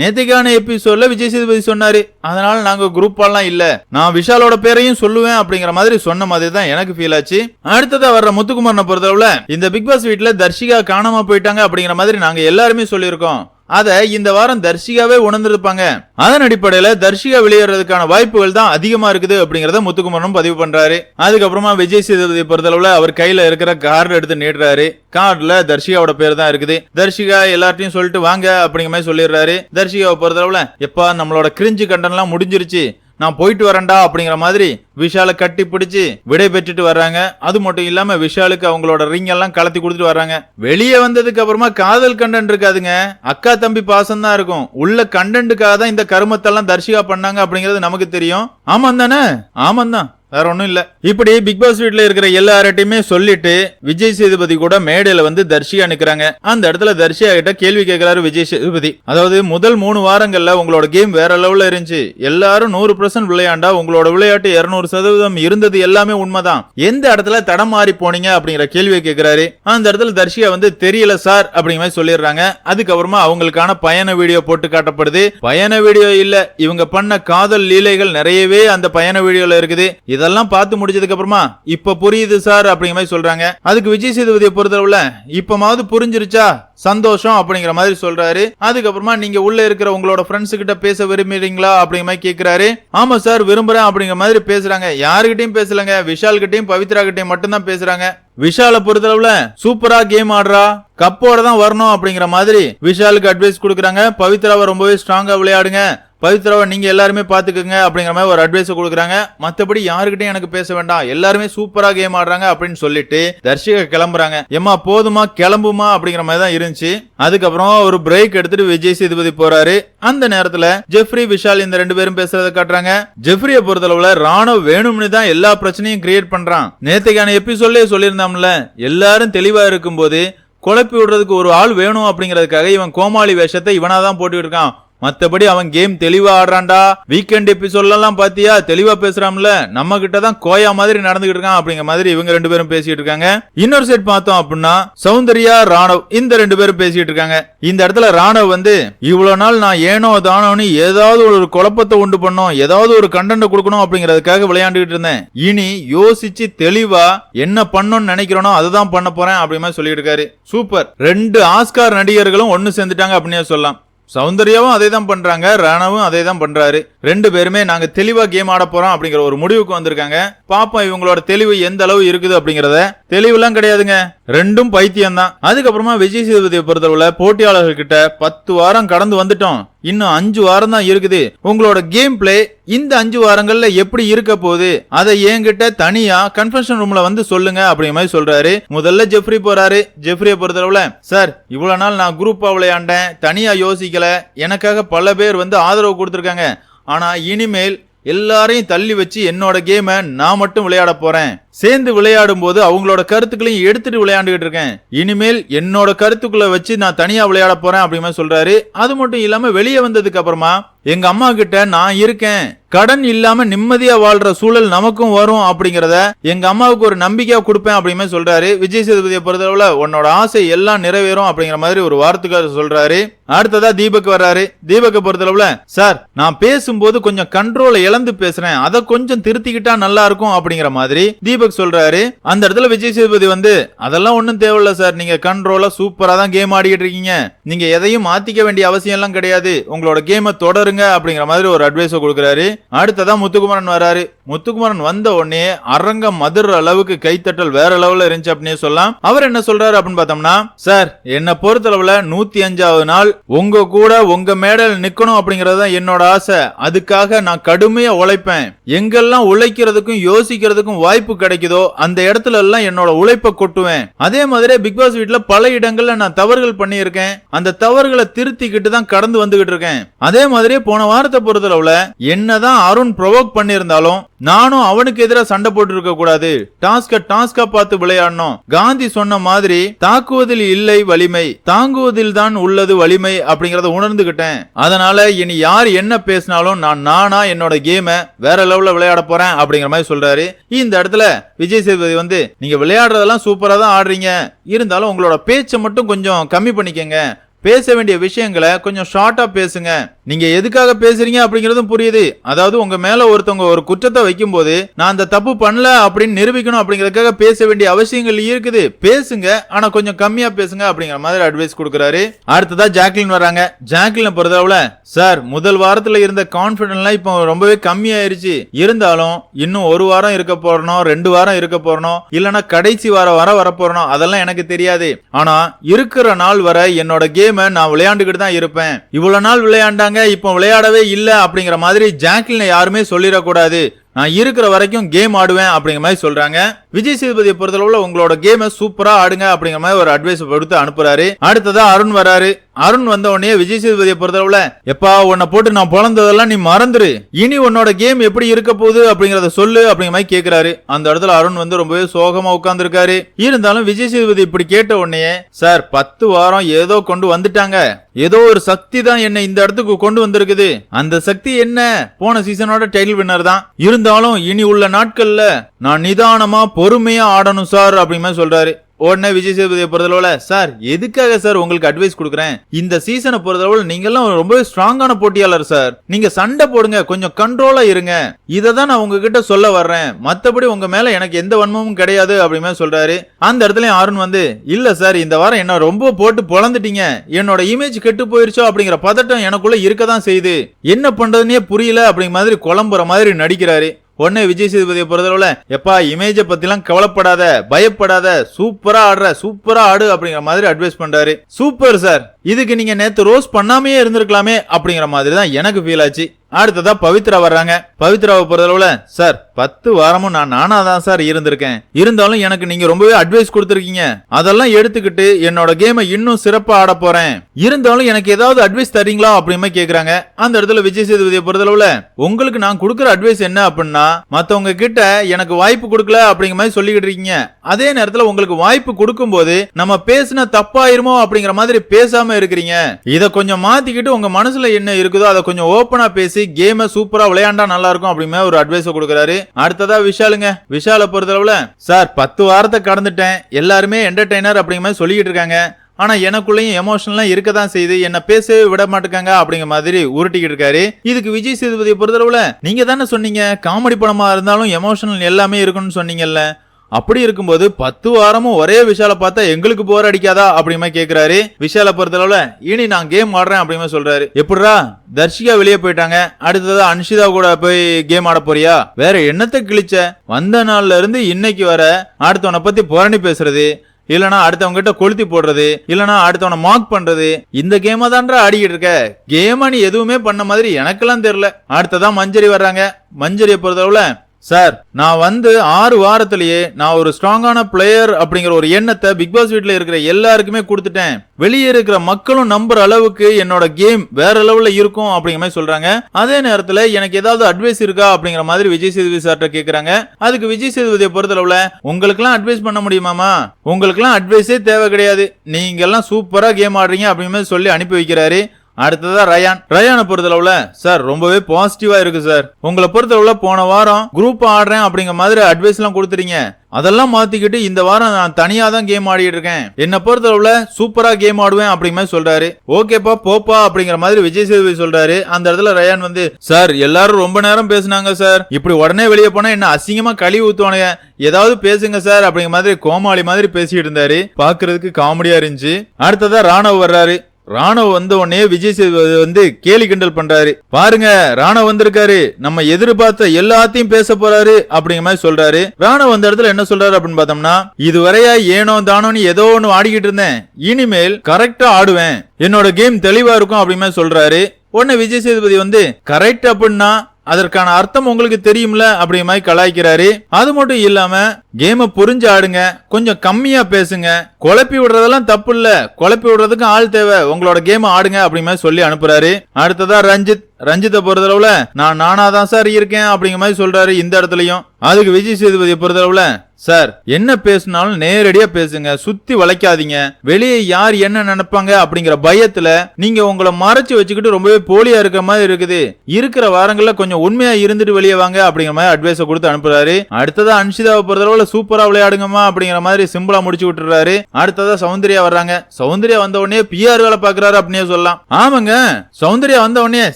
A: நேத்திக்கான எபிசோட்ல விஜய் சேதுபதி சொன்னாரு. அதனால நாங்க குரூப்பாலாம் இல்ல. நான் விஷாலோட பேரையும் சொல்லுவேன் அப்படிங்கிற மாதிரி சொன்ன மாதிரி தான் எனக்கு ஃபீல் ஆச்சு. அடுத்ததா வர்ற முத்துக்குமாரனை பொறுத்தளவுல இந்த பிக் பாஸ் வீட்டுல தர்ஷிகா காணாம போயிட்டாங்க அப்படிங்கிற மாதிரி நாங்க எல்லாருமே சொல்லியிருக்கோம். அதை இந்த வாரம் தர்ஷிகாவே உணர்ந்திருப்பாங்க. அதன் அடிப்படையில தர்ஷிகா வெளியேறதுக்கான வாய்ப்புகள் தான் அதிகமா இருக்குது அப்படிங்கறத முத்துக்குமரனும் பதிவு பண்றாரு. அதுக்கப்புறமா விஜய் சேதுபதி பொறுத்தளவுல அவர் கையில இருக்கிற கார்டு எடுத்து நீடுறாரு கார்டுல தர்ஷிகாவோட பேர் தான் இருக்குது. தர்ஷிகா எல்லார்ட்டையும் சொல்லிட்டு வாங்க அப்படிங்கிற மாதிரி சொல்லிடுறாரு. தர்ஷிகாவை பொறுத்தளவுல எப்பா நம்மளோட கிரிஞ்சு கண்டன்லாம் முடிஞ்சிருச்சு. நான் போயிட்டு வரேன்டா அப்படிங்கிற மாதிரி விஷாலை கட்டி பிடிச்சி விடை பெற்றுட்டு வர்றாங்க. அது மட்டும் இல்லாம விஷாலுக்கு அவங்களோட ரிங் எல்லாம் கலத்தி கொடுத்துட்டு வர்றாங்க. வெளியே வந்ததுக்கு அப்புறமா காதல் கண்டென்ட் இருக்காதுங்க. அக்கா தம்பி பாசம் தான் இருக்கும். உள்ள கண்டென்ட்டுக்காக தான் இந்த கருமத்தெல்லாம் தர்ஷிகா பண்ணாங்க அப்படிங்கிறது நமக்கு தெரியும். ஆமாம் தானே? ஆமாம் தான். வேற ஒன்றும் இல்லை. இப்படி பிக் பாஸ் வீட்டில் இருக்கிற எல்லார்ட்டையுமே சொல்லிட்டு விஜய் சேதுபதி கூட மேடையில் வந்து தர்ஷியா நிற்கிறாங்க அந்த இடத்துல தர்ஷியா கிட்ட கேள்வி கேட்கிறாரு விஜய் சேதுபதி. அதாவது முதல் மூணு வாரங்களில் உங்களோட கேம் வேற லெவலில் இருந்துச்சு. எல்லாரும் நூறு பர்சன்ட் விளையாண்டா உங்களோட விளையாட்டு இருநூறு சதவீதம் இருந்தது எல்லாமே உண்மைதான். எந்த இடத்துல தடம் மாறி போனீங்க அப்படிங்கிற கேள்வியை கேட்கிறாரு. அந்த இடத்துல தர்ஷியா வந்து தெரியல சார் அப்படிங்கிற மாதிரி சொல்லிடுறாங்க. அதுக்கப்புறமா அவங்களுக்கான பயண வீடியோ போட்டு காட்டப்படுது. பயண வீடியோ இல்ல இவங்க பண்ண காதல் லீலைகள் நிறையவே அந்த பயண வீடியோல இருக்குது. இதெல்லாம் பார்த்து முடிச்சதுக்கு அப்புறமா இப்ப புரியுது சார் அப்படிங்கிற மாதிரி சொல்றாங்க. அதுக்கு விஜய் சேதுபதியை பொறுத்தளவுல இப்பமாவது புரிஞ்சிருச்சா? சந்தோஷம் அப்படிங்கிற மாதிரி சொல்றாரு. அதுக்கப்புறமா நீங்க உள்ள இருக்கிற உங்களோட ஃப்ரெண்ட்ஸ் கிட்ட பேச விரும்புறீங்களா அப்படிங்கிற மாதிரி கேக்குறாரு. ஆமா சார் விரும்புறேன் அப்படிங்கிற மாதிரி பேசுறாங்க. யாருகிட்டயும் பேசலங்க. விஷால் கிட்டயும் பவித்ரா கிட்டயும் மட்டும்தான் பேசுறாங்க. விஷாலை பொறுத்தளவுல சூப்பரா கேம் ஆடுறா. கப்போட தான் வரணும் அப்படிங்கிற மாதிரி விஷாலுக்கு அட்வைஸ் கொடுக்குறாங்க. பவித்ராவை ரொம்பவே ஸ்ட்ராங்கா விளையாடுங்க. பவித்ராவை நீங்கள் எல்லாருமே பார்த்துக்கோங்க அப்படிங்கிற மாதிரி ஒரு அட்வைஸை கொடுக்குறாங்க. மற்றபடி யாருக்கிட்டையும் எனக்கு பேச வேண்டாம். எல்லாருமே சூப்பராக கேம் ஆடுறாங்க அப்படின்னு சொல்லிட்டு தர்ஷிகா கிளம்புறாங்க. ஏமா போதுமா? கிளம்புமா? அப்படிங்கிற மாதிரி தான் இருந்துச்சு. அதுக்கப்புறம் ஒரு பிரேக் எடுத்துட்டு விஜய் சேதுபதி போறாரு. அந்த நேரத்துல ஜெஃப்ரி விஷால் இந்த ரெண்டு பேரும் பேசுறத காட்டுறாங்க. ஜெஃப்ரியை பொறுத்தளவுல ராணுவ வேணும்னு தான் எல்லா பிரச்சனையும் கிரியேட் பண்றான். நேத்துக்கான எபிசோட்லயே சொல்லியிருந்தோம்ல எல்லாரும் தெளிவா இருக்கும்போது குழப்பி விடுறதுக்கு ஒரு ஆள் வேணும் அப்படிங்கிறதுக்காக இவன் கோமாளி வேஷத்தை இவனாதான் போட்டு இருக்கான். மத்தபடி அவன் கேம் தெளிவா ஆடுறான்டா. வீக்கெண்ட் எபிசோட்லாம் பாத்தியா? தெளிவா பேசுறான்ல. நம்ம கிட்ட தான் கோயா மாதிரி நடந்துகிட்டு இருக்கான் அப்படிங்கிற மாதிரி இவங்க ரெண்டு பேரும் பேசிட்டு இருக்காங்க. இன்னொரு சைட் பார்த்தோம் அப்படின்னா சௌந்தர்யா ராணவ் இந்த ரெண்டு பேரும் பேசிட்டு இருக்காங்க. இந்த இடத்துல ராணவ் வந்து இவ்வளவு நாள் நான் ஏனோ தானோன்னு ஏதாவது ஒரு குழப்பத்தை உண்டு பண்ணோம். ஏதாவது ஒரு கண்டென்ட் கொடுக்கணும் அப்படிங்கறதுக்காக விளையாண்டுகிட்டு இருந்தேன். இனி யோசிச்சு தெளிவா என்ன பண்ணணும்னு நினைக்கிறோனோ அதுதான் பண்ண போறேன் அப்படி மாதிரி சொல்லிட்டு இருக்காரு. சூப்பர். ரெண்டு ஆஸ்கார் நடிகர்களும் ஒன்னு சேர்ந்துட்டாங்க அப்படின்னே சொல்லலாம். சௌந்தர்யாவும் அதே தான் பண்றாங்க ராணாவும் அதே தான் பண்றாரு. ரெண்டு பேருமே நாங்க தெளிவா கேம் ஆட போறோம் அப்படிங்கிற ஒரு முடிவுக்கு வந்திருக்காங்க. பாப்போம் இவங்களோட தெளிவு எந்த அளவு இருக்குது அப்படிங்கறத. தெளிவுலாம் கிடையாதுங்க. ரெண்டும் பைத்தியம் தான் அதுக்கப்புறமா விஜய் சேதுபதியை பொறுத்தளவுல போட்டியாளர்கள் கிட்ட பத்து வாரம் கடந்து வந்துட்டோம். இன்னும் அஞ்சு வாரம் தான் இருக்குது. உங்களோட கேம் பிளே இந்த அஞ்சு வாரங்கள்ல எப்படி இருக்க போகுது? அதை என்கிட்ட தனியா கன்ஃபென்ஷன் ரூம்ல வந்து சொல்லுங்க அப்படிங்கிற மாதிரி சொல்றாரு. முதல்ல ஜெஃப்ரி போறாரு. ஜெஃப்ரியை பொறுத்தளவுல சார் இவ்வளவு நாள் நான் குரூப்பா விளையாண்டேன். தனியா யோசிக்கல. எனக்காக பல பேர் வந்து ஆதரவு கொடுத்துருக்காங்க. ஆனா இனிமேல் எல்லாரையும் தள்ளி வச்சு என்னோட கேமை நான் மட்டும் விளையாட போறேன். சேர்ந்து விளையாடும் போது அவங்களோட கருத்துக்களையும் எடுத்துட்டு விளையாண்டுகிட்டு இருக்கேன். இனிமேல் என்னோட கருத்துக்களை வச்சு நான் தனியா விளையாட போறேன் அப்படின்னு சொல்றாரு. அது மட்டும் இல்லாம வெளியே வந்ததுக்கு அப்புறமா எங்க அம்மா கிட்ட நான் இருக்கேன். கடன் இல்லாம நிம்மதியா வாழ்ற சூழல் நமக்கும் வரும் அப்படிங்கறத எங்க அம்மாவுக்கு ஒரு நம்பிக்கையா கொடுப்பேன் அப்படின்னு சொல்றாரு. விஜய் சேதுபதியை பொறுத்தளவுல உன்னோட ஆசை எல்லாம் நிறைவேறும் அப்படிங்கிற மாதிரி ஒரு வார்த்தைக்கார சொல்றாரு. அடுத்ததா தீபக் வர்றாரு. தீபக்கை பொறுத்தளவுல சார் நான் பேசும்போது கொஞ்சம் கண்ட்ரோலை இழந்து பேசுறேன். அதை கொஞ்சம் திருத்திக்கிட்டா நல்லா இருக்கும் அப்படிங்கிற மாதிரி தீபக் சொல்றாரு அந்த இடத்துல விஜய் சேதுபதி வந்து அதெல்லாம் ஒன்றும் தேவையில்ல சார். நீங்க கண்ட்ரோலா சூப்பரா தான் கேம் ஆடிக்கிட்டு இருக்கீங்க. நீங்க எதையும் மாத்திக்க வேண்டிய அவசியம் எல்லாம் கிடையாது. உங்களோட கேமை தொடருங்க அப்படிங்கிற மாதிரி ஒரு அட்வைஸ் கொடுக்குறாரு. அடுத்ததா முத்துக்குமரன் வராரு. முத்துக்குமரன் வந்த உடனே அரங்கம் மதுர அளவுக்கு கைத்தட்டல் வேற லெவல்ல இருந்துச்சு அப்படின்னு சொல்லலாம். அவர் என்ன சொல்றாரு அப்படின்னு பார்த்தோம்னா சார் என்ன பொறுத்தளவுல நூத்தி அஞ்சாவது நாள் உங்க கூட உங்க மேடல் நிக்கணும் அப்படிங்கறது தான் என்னோட ஆசை. அதுக்காக நான் கடுமையா உழைப்பேன். எங்கெல்லாம் உழைக்கிறதுக்கும் யோசிக்கிறதுக்கும் வாய்ப்பு கிடைக்கும். கிடைக்குதோ அந்த இடத்துல எல்லாம் என்னோட உழைப்பை கொட்டுவேன். அதே மாதிரி பிக் பாஸ் வீட்டுல பல இடங்கள்ல நான் தவறுகள் பண்ணியிருக்கேன். அந்த தவறுகளை திருத்திக்கிட்டு தான் கடந்து வந்துகிட்டு இருக்கேன். அதே மாதிரி போன வாரத்தை பொறுத்தளவுல என்னதான் அருண் ப்ரொவோக் பண்ணியிருந்தாலும் நானும் அவனுக்கு எதிராக சண்டை போட்டு இருக்க கூடாது. டாஸ்க டாஸ்கா பார்த்து விளையாடணும். காந்தி சொன்ன மாதிரி தாக்குவதில் இல்லை வலிமை தாங்குவதில் தான் உள்ளது வலிமை அப்படிங்கறத உணர்ந்துகிட்டேன். அதனால இனி யார் என்ன பேசினாலும் நான் நானா என்னோட கேமை வேற லெவல்ல விளையாட போறேன் அப்படிங்கிற மாதிரி சொல்றாரு. இந்த இடத்துல விஜய் சேதுபதி வந்து நீங்க விளையாடுறதெல்லாம் சூப்பரா தான் ஆடுறீங்க. இருந்தாலும் உங்களோட பேச்சை மட்டும் கொஞ்சம் கம்மி பண்ணிக்கங்க. பேச வேண்டிய விஷயங்களை கொஞ்சம் ஷார்ட்டா பேசுங்க. நீங்க எதுக்காக பேசுறீங்க அப்படிங்கறதும் புரியுது. அதாவது உங்க மேல ஒருத்தவங்க ஒரு குற்றத்தை வைக்கும் போது நான் அந்த தப்பு பண்ணல அப்படின்னு நிரூபிக்கணும் அப்படிங்கறதுக்காக பேச வேண்டிய அவசியங்கள் இருக்குது. பேசுங்க ஆனா கொஞ்சம் கம்மியா பேசுங்க அப்படிங்கிற மாதிரி அட்வைஸ் கொடுக்கறாரு. அடுத்ததா ஜாக்லின் வராங்க. ஜாக்லின் பொறுத்தளவுல சார் முதல் வாரத்துல இருந்த கான்பிடன்ட்லாம் இப்போ ரொம்பவே கம்மியாயிருச்சு. இருந்தாலும் இன்னும் ஒரு வாரம் இருக்க போறணும் ரெண்டு வாரம் இருக்க போறணும் இல்லனா கடைசி வாரம் வர வர போறணும் அதெல்லாம் எனக்கு தெரியாது. ஆனா இருக்கிற நாள் வரை என்னோட கேம் நான் விளையாண்டுகிட்டு தான் இருப்பேன். இவ்வளவு நாள் விளையாண்டாங்க இப்போ விளையாடவே இல்லை அப்படிங்கிற மாதிரி ஜாக்லினை யாருமே சொல்லிடக்கூடாது. நான் இருக்கிற வரைக்கும் கேம் ஆடுவேன் அப்படிங்கிற மாதிரி சொல்றாங்க. விஜய் சேதுபதியை பொறுத்தளவுல உங்களோட கேமை சூப்பரா ஆடுங்க அப்படிங்கிற மாதிரி ஒரு அட்வைஸ் கொடுத்து அனுப்புறாரு. அடுத்ததா அருண் வராரு. அருண் வந்த உடனே விஜய் சேதுபதியை பொறுத்தளவுல எப்பா உன்னை போட்டு நான் பிறந்ததெல்லாம் நீ மறந்துரு. இனி உன்னோட கேம் எப்படி இருக்க போகுது அப்படிங்கறத சொல்லு அப்படிங்கிற மாதிரி கேக்குறாரு. அந்த இடத்துல அருண் வந்து ரொம்பவே சோகமா உட்கார்ந்துருக்காரு. இருந்தாலும் விஜய் சேதுபதி இப்படி கேட்ட உடனே சார் பத்து வாரம் ஏதோ கொண்டு வந்துட்டாங்க. ஏதோ ஒரு சக்தி தான் என்னை இந்த இடத்துக்கு கொண்டு வந்திருக்குது. அந்த சக்தி என்ன? போன சீசனோட டைட்டில் வின்னர் தான். இருந்தாலும் இனி உள்ள நாட்கள்ல நான் நிதானமா பொறுமையா ஆடணும் சார் அப்படின்னு சொல்றாரு. உடனே விஜய் சேதுபதியை பொறுத்தளவுல சார் எதுக்காக சார் உங்களுக்கு அட்வைஸ் கொடுக்குறேன்? இந்த சீசனை பொறுத்தளவுல நீங்க எல்லாம் ரொம்பவே ஸ்ட்ராங்கான போட்டியாளர் சார். நீங்க சண்டை போடுங்க கொஞ்சம் கண்ட்ரோலா இருங்க. இதை தான் நான் உங்ககிட்ட சொல்ல வர்றேன். மத்தபடி உங்க மேல எனக்கு எந்த வன்மமும் கிடையாது அப்படிமே சொல்றாரு. அந்த இடத்துல அருண் வந்து இல்ல சார் இந்த வாரம் என்ன ரொம்ப போட்டு பொழந்துட்டீங்க. என்னோட இமேஜ் கெட்டு போயிருச்சோ அப்படிங்கிற பதட்டம் எனக்குள்ள இருக்க தான் செய்யுது. என்ன பண்றதுன்னே புரியல அப்படிங்கிற மாதிரி குழம்புற மாதிரி நடிக்கிறாரு. உடனே விஜய் சேதுபதியை பொறுத்தளவுல எப்பா இமேஜை பத்திலாம் கவலைப்படாத பயப்படாத சூப்பரா ஆடுற சூப்பரா ஆடு அப்படிங்கிற மாதிரி அட்வைஸ் பண்றாரு. சூப்பர் சார் இதுக்கு நீங்க நேத்து ரோஸ் பண்ணாமையே இருந்திருக்கலாமே அப்படிங்கிற மாதிரி தான் எனக்கு ஃபீல் ஆச்சு. அடுத்ததா பவித்ரா வர்றாங்க. பவித்ராவை பொறுத்தளவுல சார் பத்து வாரமும் நான் நானா தான் சார் இருந்திருக்கேன். இருந்தாலும் எனக்கு நீங்க ரொம்பவே அட்வைஸ் கொடுத்துருக்கீங்க. அதெல்லாம் எடுத்துக்கிட்டு என்னோட கேமை இன்னும் சிறப்பா ஆட போறேன். இருந்தாலும் எனக்கு ஏதாவது அட்வைஸ் தரீங்களா அப்படின்னு கேக்குறாங்க. அந்த இடத்துல விஜய் சேதுபதியை பொறுத்தளவுல உங்களுக்கு நான் கொடுக்குற அட்வைஸ் என்ன அப்படின்னா மத்தவங்க கிட்ட எனக்கு வாய்ப்பு கொடுக்கல அப்படிங்கிற மாதிரி சொல்லிக்கிட்டு இருக்கீங்க. அதே நேரத்துல உங்களுக்கு வாய்ப்பு கொடுக்கும் போது நம்ம பேசின தப்பாயிருமோ அப்படிங்கிற மாதிரி பேசாம இருக்கிறீங்க. இதை கொஞ்சம் மாத்திக்கிட்டு உங்க மனசுல என்ன இருக்குதோ அதை கொஞ்சம் ஓப்பனா பேசி கேமை சூப்பரா விளையாண்டா நல்லா இருக்கும் அப்படிங்கிற ஒரு அட்வைஸ் கொடுக்குறாரு. அடுத்ததா விஷாலுங்க. விஷாலை பொறுத்தளவுல சார் பத்து வாரத்தை கடந்துட்டேன். எல்லாருமே என்டர்டைனர் அப்படிங்கிற மாதிரி சொல்லிக்கிட்டு இருக்காங்க. ஆனா எனக்குள்ளேயும் எமோஷன்லாம் இருக்க தான் செய்யுது. என்ன பேசவே விட மாட்டேங்க அப்படிங்கிற மாதிரி உருட்டிக்கிட்டு இருக்காரு. இதுக்கு விஜய் சேதுபதியை பொறுத்தளவுல நீங்க தானே சொன்னீங்க. காமெடி படமா இருந்தாலும் எமோஷனல் எல்லாமே இருக்குன்னு சொன்னீங்கல்ல. அப்படி இருக்கும்போது பத்து வாரமும் ஒரே விஷால பார்த்தா எங்களுக்கு போர் அடிக்காதா அப்படிமா கேக்குறாரு. விஷால பொறுத்தளவுல இனி நான் கேம் ஆடுறேன் அப்படிமா சொல்றாரு. எப்படிரா தர்ஷிகா வெளியே போயிட்டாங்க. அடுத்ததா அன்ஷிதா கூட போய் கேம் ஆட போறியா? வேற என்னத்தை கிழிச்ச? வந்த நாள்ல இருந்து இன்னைக்கு வர அடுத்தவனை பத்தி புரணி பேசுறது இல்லனா அடுத்தவங்க கிட்ட கொளுத்தி போடுறது இல்லனா அடுத்தவனை மார்க் பண்றது இந்த கேமா தான்றா ஆடிக்கிட்டு இருக்க. கேமா நீ எதுவுமே பண்ண மாதிரி எனக்கெல்லாம் தெரியல. அடுத்ததான் மஞ்சரி வர்றாங்க. மஞ்சரியை பொறுத்தளவுல சார் நான் வந்து ஆறு வாரத்திலேயே நான் ஒரு ஸ்ட்ராங்கான பிளேயர் அப்படிங்கிற ஒரு எண்ணத்தை பிக் பாஸ் வீட்டில் இருக்கிற எல்லாருக்குமே கொடுத்துட்டேன். வெளியே இருக்கிற மக்களும் நம்புற அளவுக்கு என்னோட கேம் வேற லெவல்ல இருக்கும் அப்படிங்கிற மாதிரி சொல்றாங்க. அதே நேரத்தில் எனக்கு ஏதாவது அட்வைஸ் இருக்கா அப்படிங்கிற மாதிரி விஜய் சேதுபதி சார்ட்ட கேட்குறாங்க அதுக்கு விஜய் சேதுபதியை பொறுத்தளவுல உங்களுக்குலாம் அட்வைஸ் பண்ண முடியுமாமா? உங்களுக்குலாம் அட்வைஸே தேவை கிடையாது. நீங்க எல்லாம் சூப்பரா கேம் ஆடுறீங்க அப்படிங்கிற மாதிரி சொல்லி அனுப்பி வைக்கிறாரு. அடுத்ததா ரயான். ரயானை பொறுத்தளவுல சார் ரொம்பவே பாசிட்டிவா இருக்கு சார். உங்களை பொறுத்தளவுல போன வாரம் குரூப் ஆடுறேன் அப்படிங்கிற மாதிரி அட்வைஸ் எல்லாம் கொடுத்துறீங்க அதெல்லாம் மாத்திக்கிட்டு இந்த வாரம் நான் தனியா தான் கேம் ஆடிட்டு இருக்கேன். என்ன பொறுத்தளவுல சூப்பரா கேம் ஆடுவேன் அப்படிங்கிற மாதிரி சொல்றாரு. ஓகேப்பா போப்பா அப்படிங்கிற மாதிரி விஜய் சேதுபதி சொல்றாரு. அந்த இடத்துல ரயான் வந்து சார் எல்லாரும் ரொம்ப நேரம் பேசுனாங்க சார். இப்படி உடனே வெளியே போனா என்ன அசிங்கமா கழுவி ஊத்துவானுங்க. ஏதாவது பேசுங்க சார் அப்படிங்கிற மாதிரி கோமாளி மாதிரி பேசிட்டு இருந்தாரு. பாக்குறதுக்கு காமெடியா இருந்துச்சு. அடுத்ததா ராணவ் வர்றாரு. ராணுவ வந்த உடனே விஜய் சேதுபதி வந்து கேலி கிண்டல் பண்றாரு. பாருங்க ராணுவ வந்திருக்காரு. நம்ம எதிர்பார்த்த எல்லாத்தையும் பேச போறாரு அப்படிங்கிற மாதிரி சொல்றாரு. ராணுவ வந்த இடத்துல என்ன சொல்றாரு அப்படின்னு பார்த்தோம்னா இதுவரையா ஏனோ தானோன்னு ஏதோ ஒன்று ஆடிக்கிட்டு இருந்தேன். இனிமேல் கரெக்டா ஆடுவேன். என்னோட கேம் தெளிவா இருக்கும் அப்படிங்கிற மாதிரி சொல்றாரு. உடனே விஜய் சேதுபதி வந்து கரெக்ட் அப்படின்னா அதற்கான அர்த்தம் உங்களுக்கு தெரியும்ல அப்படி மாதிரி கலாய்க்கிறாரு. அது மட்டும் இல்லாம கேம புரிஞ்சு ஆடுங்க கொஞ்சம் கம்மியா பேசுங்க. குழப்பி விடுறதெல்லாம் தப்பு இல்ல. குழப்பி விடுறதுக்கு ஆள் தேவை. உங்களோட கேம் ஆடுங்க அப்படி மாதிரி சொல்லி அனுப்புறாரு. அடுத்ததா ரஞ்சித். ரஞ்சித்தை பொறுத்தளவுல நான் நானா தான் சார் இருக்கேன் அப்படிங்கிற மாதிரி சொல்றாரு இந்த இடத்துலயும். அதுக்கு விஜய் சேதுபதியை பொறுத்தளவுல சார் என்ன பேசினாலும் நேரடியா பேசுங்க சுத்தி வளைக்காதீங்க. வெளியே யார் என்ன நினைப்பாங்க அப்படிங்கிற பயத்துல நீங்க உங்களை மறைச்சு வச்சுக்கிட்டு ரொம்பவே போலியா இருக்கிற மாதிரி இருக்குது. இருக்கிற வாரங்கள்ல கொஞ்சம் உண்மையா இருந்துட்டு வெளியே வாங்க அப்படிங்கிற மாதிரி அட்வைஸ கொடுத்து அனுப்புறாரு. அடுத்ததா அன்ஷிதாவை பொறுத்தளவுல சூப்பரா விளையாடுங்கம்மா அப்படிங்கிற மாதிரி சிம்பிளா முடிச்சு விட்டுறாரு. அடுத்ததா சௌந்தர்யா வர்றாங்க. சௌந்தர்யா வந்த உடனே பிஆர் வேலை பாக்குறாரு அப்படின்னே சொல்லலாம். ஆமாங்க சௌந்தர்யா வந்த உடனே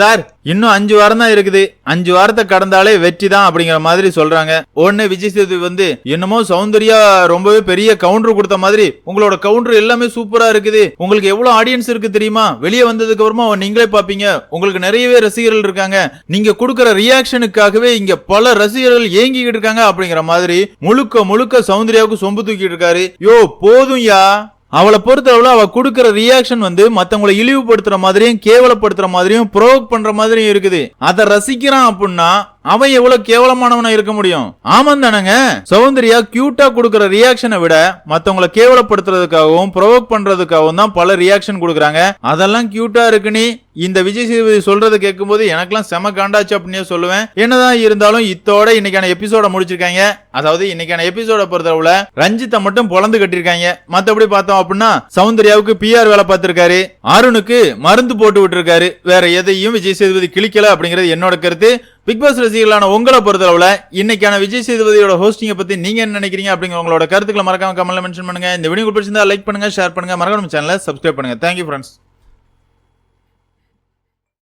A: சார் இன்னும் அஞ்சு வாரம் தான் இருக்குது. அஞ்சு வாரத்தை கடந்தாலே வெற்றி தான் அப்படிங்கிற மாதிரி சொல்றாங்க. உடனே விஜய் சேது வந்து என்னமோ சௌந்தர்யா ரொம்பவே பெரிய கவுண்டர் கொடுத்த மாதிரி உங்களோட கவுண்டர் எல்லாமே சூப்பரா இருக்குது. உங்களுக்கு எவ்வளவு ஆடியன்ஸ் இருக்கு தெரியுமா? வெளியே வந்ததுக்கு அப்புறமா நீங்களே பாப்பீங்க. உங்களுக்கு நிறையவே ரசிகர்கள் இருக்காங்க. நீங்க கொடுக்கற ரியாக்ஷனுக்காகவே இங்க பல ரசிகர்கள் ஏங்கிக்கிட்டு இருக்காங்க அப்படிங்கிற மாதிரி முழுக்க முழுக்க சௌந்தர்யாவுக்கு சொம்பு தூக்கிட்டு இருக்காரு. யோ போதும் யா. அவளை பொறுத்தளவில் அவள் கொடுக்குற ரியாக்ஷன் வந்து மற்றவங்களை இழிவுபடுத்துகிற மாதிரியும் கேவலப்படுத்துகிற மாதிரியும் ப்ரோக் பண்ணுற மாதிரியும் இருக்குது. அதை ரசிக்கிறான் அப்படின்னா அவன் எவ்வளவு கேவலமானவனா இருக்க முடியும்? ஆமாம் தானங்க. சௌந்தர்யா கியூட்டா கொடுக்கற ரியாக்ஷனை விட மத்தவங்களை கேவலப்படுத்துறதுக்காகவும் ப்ரொவோக் பண்றதுக்காகவும் தான் பல ரியாக்ஷன் கொடுக்குறாங்க. அதெல்லாம் கியூட்டா இருக்குன்னு இந்த விஜய் சேதுபதி சொல்றதை கேட்கும்போது எனக்கெல்லாம் செம காண்டாச்சு அப்படின்னே சொல்லுவேன். என்னதான் இருந்தாலும் இத்தோட இன்னைக்கான எபிசோட முடிச்சிருக்காங்க. அதாவது இன்னைக்கான எபிசோட பொறுத்தளவுல ரஞ்சித்தை மட்டும் பொழந்து கட்டிருக்காங்க மத்தபடி பார்த்தோம் அப்படின்னா சௌந்தர்யாவுக்கு பிஆர் வேலை பார்த்திருக்காரு. அருணுக்கு மருந்து போட்டு விட்டுருக்காரு. வேற எதையும் விஜய் சேதுபதி கிழிக்கல அப்படிங்கிறது என்னோட கருத்து. பிக் பாஸ் ரசிகர்களான உங்களை பொறுத்தளவில் இன்னைக்கான விஜய் சேதுபதியோட ஹோஸ்டிங்கை பற்றி நீங்கள் என்ன நினைக்கிறீங்க அப்படிங்கிற உங்களோட கருத்துக்களை மறக்காம கமெண்ட்ல மென்ஷன் பண்ணுங்க. இந்த வீடியோ பிடிச்சிருந்தா லைக் பண்ணுங்க ஷேர் பண்ணுங்க. மறக்காம சேனலை சப்ஸ்கிரைப் பண்ணுங்க. Thank you friends